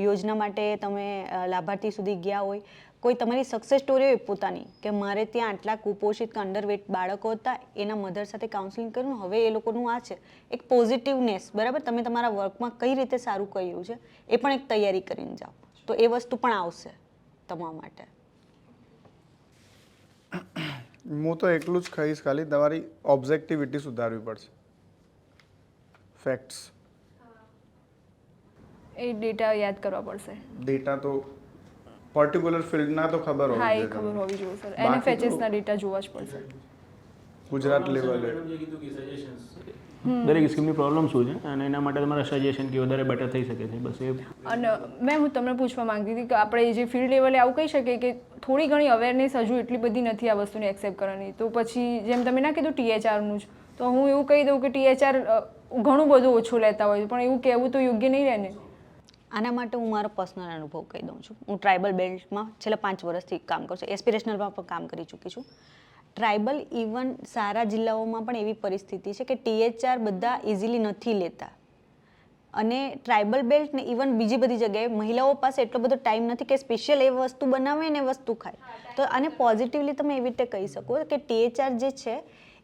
યોજના માટે તમે લાભાર્થી સુધી ગયા હોય કોઈ તમારી સક્સેસ સ્ટોરી હોય પોતાની કે મારે ત્યાં આટલા કુપોષિત કે અંડરવેટ બાળકો હતા એના મધર સાથે કાઉન્સેલિંગ કર્યું હવે એ લોકોનું આ છે. એક પોઝિટિવનેસ બરાબર? તમે તમારા વર્કમાં કઈ રીતે સારું કર્યું છે એ પણ એક તૈયારી કરીને જાઓ. તો એ વસ્તુ પણ આવશે તમારા માટે.
હું તો એટલું જ કહીશ ખાલી. તમારી ઓબ્જેક્ટિવિટી સુધારવી પડશે. ફેક્ટ્સ
એ ડેટા યાદ કરવા પડશે.
ડેટા તો પર્ટિક્યુલર ફિલ્ડના તો ખબર
હા
હોવી
એ ખબર હોવી જોઈએ સર એનએફએચએસ ના ડેટા જોવા જ પડશે.
ગુજરાત લેવલે
દરેક સ્કીમની પ્રોબ્લેમ શું છે? અને એના માટે તમારા સજેશન કે વધારે બેટર થઈ શકે છે બસ એ.
અને મેં હું તમને પૂછવા માંગતી હતી કે આપણે જે ફિલ્ડ લેવલે આવું કહી શકીએ કે થોડી ઘણી અવેરનેસ હજુ એટલી બધી નથી આ વસ્તુને એક્સેપ્ટ કરવાની. તો પછી જેમ તમે ના કીધું ટીએચઆરનું જ તો હું એવું કહી દઉં કે ટીએચઆર ઘણું બધું ઓછું લેતા હોય છે પણ એવું કહેવું તો યોગ્ય નહીં રહે ને.
આના માટે હું મારો પર્સનલ અનુભવ કહી દઉં છું. હું ટ્રાઇબલ બેલ્ટમાં છેલ્લા પાંચ વર્ષથી કામ કરું છું. એસ્પિરેશનલમાં પણ કામ કરી ચૂકી છું. ટ્રાઇબલ ઇવન સારા જિલ્લાઓમાં પણ એવી પરિસ્થિતિ છે કે ટીએચઆર બધા ઇઝીલી નથી લેતા. અને ટ્રાઇબલ બેલ્ટ ને ઇવન બીજી બધી જગ્યાએ મહિલાઓ પાસે એટલો બધો ટાઈમ નથી કે સ્પેશિયલ એ વસ્તુ બનાવે ને વસ્તુ ખાય. તો આને પોઝિટિવલી તમે એવી રીતે કહી શકો કે ટીએચઆર જે છે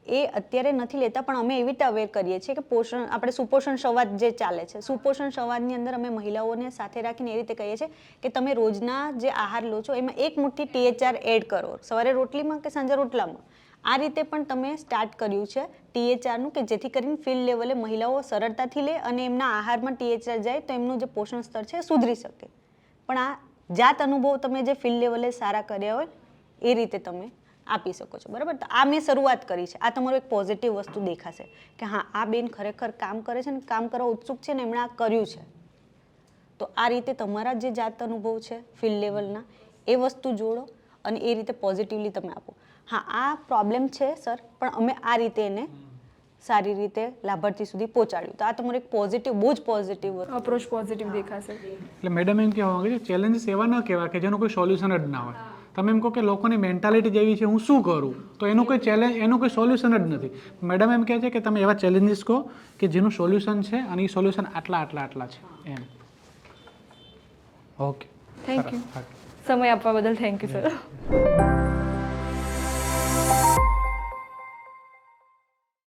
એ અત્યારે નથી લેતા, પણ અમે એવી રીતે અવેર કરીએ છીએ કે પોષણ, આપણે સુપોષણ સંવાદ જે ચાલે છે, સુપોષણ સંવાદની અંદર અમે મહિલાઓને સાથે રાખીને એ રીતે કહીએ છીએ કે તમે રોજના જે આહાર લો છો, એમાં એક મુઠ્ઠી ટીએચઆર એડ કરો. સવારે રોટલીમાં કે સાંજે રોટલામાં? આ રીતે પણ તમે સ્ટાર્ટ કર્યું છે ટીએચઆરનું કે જેથી કરીને ફિલ્ડ લેવલે મહિલાઓ સરળતાથી લે અને એમના આહારમાં ટીએચઆર જાય તો એમનું જે પોષણ સ્તર છે સુધરી શકે. પણ આ જાત અનુભવ તમે જે ફિલ્ડ લેવલે સારા કર્યા હોય, એ રીતે તમે આપી શકો છો બરાબર? તો આ મેં શરૂઆત કરી છે. આ તમારું એક પોઝિટિવ વસ્તુ દેખાશે કે હા આ બેન ખરેખર કામ કરે છે ને કામ કરવા ઉત્સુક છે ને એમણે આ કર્યું છે. તો આ રીતે તમારા જે જાત અનુભવ છે ફિલ્ડ લેવલના એ વસ્તુ જોડો અને એ રીતે પોઝિટિવલી તમે આપો. હા આ પ્રોબ્લેમ છે સર પણ અમે આ રીતે એને સારી રીતે લાભાર્થી સુધી પહોંચાડ્યું. તો આ તમારું એક પોઝિટિવ બહુ જ પોઝિટિવ
અપ્રોચ પોઝિટિવ દેખાશે.
એટલે મેડમ એમ કહેવા માંગે છે ચેલેન્જીસ એવા ન કહેવા કે જેનું કોઈ સોલ્યુશન જ ના હોય. તમે એમ કહો કે લોકોની મેન્ટાલિટી જેવી છે હું શું કરું? તો એનું કોઈ ચેલેન્જ એનું કોઈ સોલ્યુશન જ નથી. મેડમ એમ કહે છે કે તમે એવા ચેલેન્જીસ કહો કે જેનું સોલ્યુશન છે અને એ સોલ્યુશન આટલા આટલા આટલા છે. એમ. ઓકે
થેન્ક યુ સમય આપવા બદલ થેન્ક યુ સર